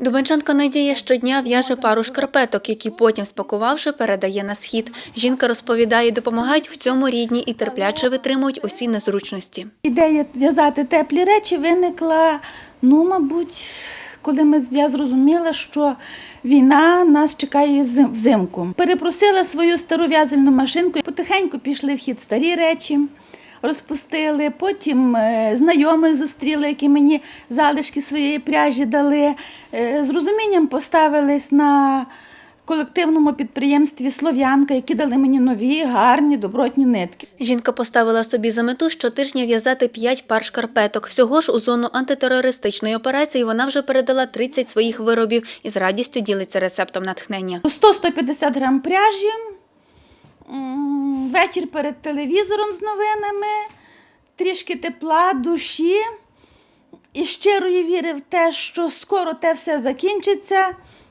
Дубенчанка Надія щодня в'яже пару шкарпеток, які потім, спакувавши, передає на схід. Жінка розповідає, допомагають в цьому рідні і терпляче витримують усі незручності. Ідея в'язати теплі речі виникла, ну, мабуть, коли ми, я зрозуміла, що війна нас чекає взим- взимку. Перепросила свою стару в'язальну машинку, потихеньку пішли в хід старі речі. Розпустили, потім е, знайомих зустріли, які мені залишки своєї пряжі дали. Е, з розумінням поставились на колективному підприємстві Слов'янка, які дали мені нові, гарні, добротні нитки. Жінка поставила собі за мету щотижня в'язати 5 пар шкарпеток. Всього ж у зону антитерористичної операції вона вже передала 30 своїх виробів і з радістю ділиться рецептом натхнення. 100-150 грам пряжі, вечір перед телевізором з новинами, трішки тепла, душі і щирої віри в те, що скоро те все закінчиться.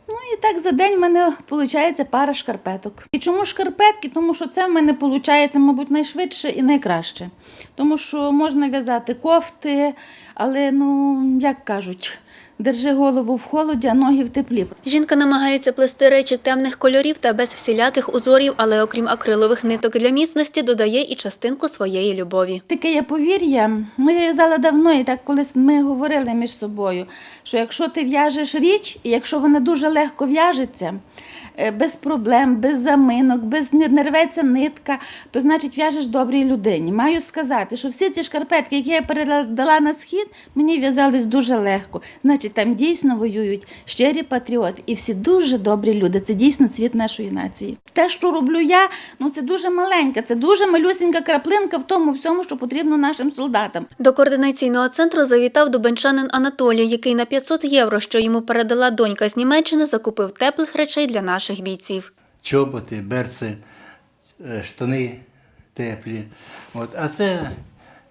Ну і так за день в мене виходить пара шкарпеток. І чому шкарпетки? Тому що це в мене виходить, мабуть, найшвидше і найкраще. Тому що можна в'язати кофти, але, ну, як кажуть, держи голову в холоді, а ноги в теплі. Жінка намагається плести речі темних кольорів та без всіляких узорів, але окрім акрилових ниток для міцності, додає і частинку своєї любові. Таке є повір'я, ну я в'язала давно, і так колись ми говорили між собою, що якщо ти в'яжеш річ, і якщо вона дуже легко в'яжеться, е, без проблем, без заминок, без не не рветься нитка, то значить в'яжеш добрій людині. Маю сказати, що всі ці шкарпетки, які я передала на схід, мені в'язались дуже легко. Значить, там дійсно воюють щирі патріоти і всі дуже добрі люди. Це дійсно цвіт нашої нації. Те, що роблю я, ну це дуже маленька, це дуже малюсінька краплинка в тому всьому, що потрібно нашим солдатам. До координаційного центру завітав дубенчанин Анатолій, який на 500 євро, що йому передала донька з Німеччини, закупив теплих речей для наших бійців. чоботи, берці, е, штани теплі. От. А це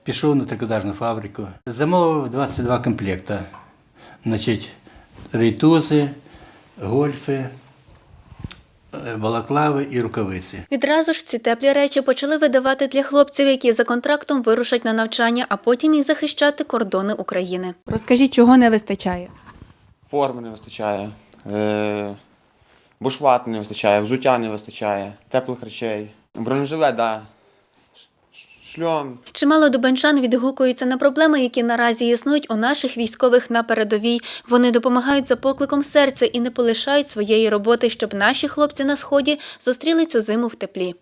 пішов на трикотажну фабрику. Замовив 22 комплекти. Значить, рейтузи, гольфи, е, балаклави і рукавиці. Відразу ж ці теплі речі почали видавати для хлопців, які за контрактом вирушать на навчання, а потім і захищати кордони України. Розкажіть, чого не вистачає? Форми не вистачає, е, бушлат не вистачає, взуття не вистачає, теплих речей. Бронежилет, да. Шльом, Чимало дубенчан відгукуються на проблеми, які наразі існують у наших військових на передовій. Вони допомагають за покликом серця і не полишають своєї роботи, щоб наші хлопці на сході зустріли цю зиму в теплі.